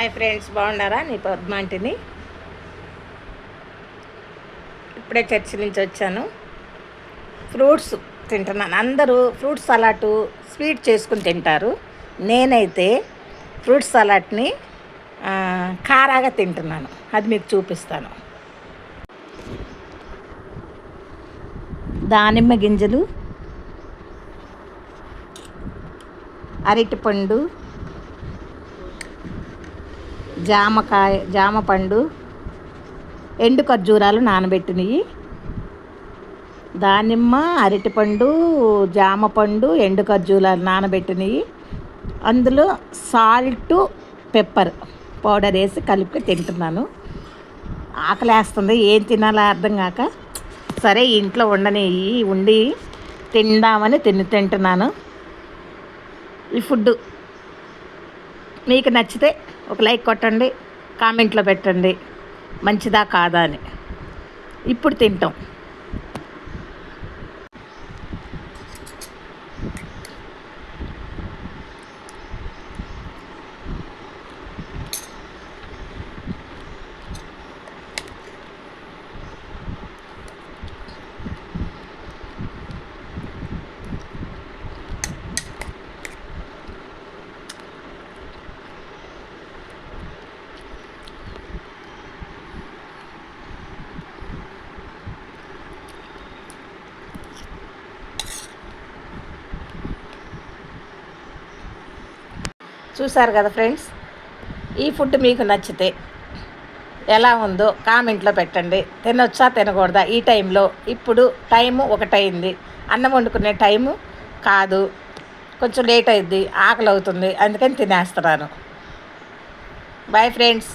Hi friends బాగున్నారా? నీ పద్మాంటిని. ఇప్పుడే చర్చి నుంచి వచ్చాను. ఫ్రూట్స్ తింటున్నాను. అందరూ ఫ్రూట్ సలాడ్ స్వీట్ చేసుకుని తింటారు. నేనైతే ఫ్రూట్ సలాడ్ని కారాగా తింటున్నాను. అది మీకు చూపిస్తాను. దానిమ్మ గింజలు అరటిపండు జామకాయ జామ పండు ఎండు ఖర్జూరాలు నానబెట్టినవి దానిమ్మ అరటిపండు జామ పండు ఎండు ఖర్జూరాలు నానబెట్టినవి అందులో సాల్ట్ పెప్పర్ పౌడర్ వేసి కలిపి తింటున్నాను. ఆకలేస్తుంది ఏం తినాలో అర్థం కాక. సరే ఇంట్లో ఉండని ఉండి తిందామని తిని తింటున్నాను. ఈ ఫుడ్ మీకు నచ్చితే ఒక లైక్ కొట్టండి కామెంట్లో పెట్టండి. మంచిదా కాదా అని. ఇప్పుడు తింటాం. చూసారు కదా ఫ్రెండ్స్? ఈ ఫుడ్ మీకు నచ్చితే ఎలా ఉందో కామెంట్లో పెట్టండి. తినొచ్చా తినకూడదా? ఈ టైంలో ఇప్పుడు టైము ఒకటైంది. అన్నం వండుకునే టైము కాదు. కొంచెం లేట్ అయింది ఆకలి అవుతుంది అందుకని తినేస్తున్నాను. Bye friends.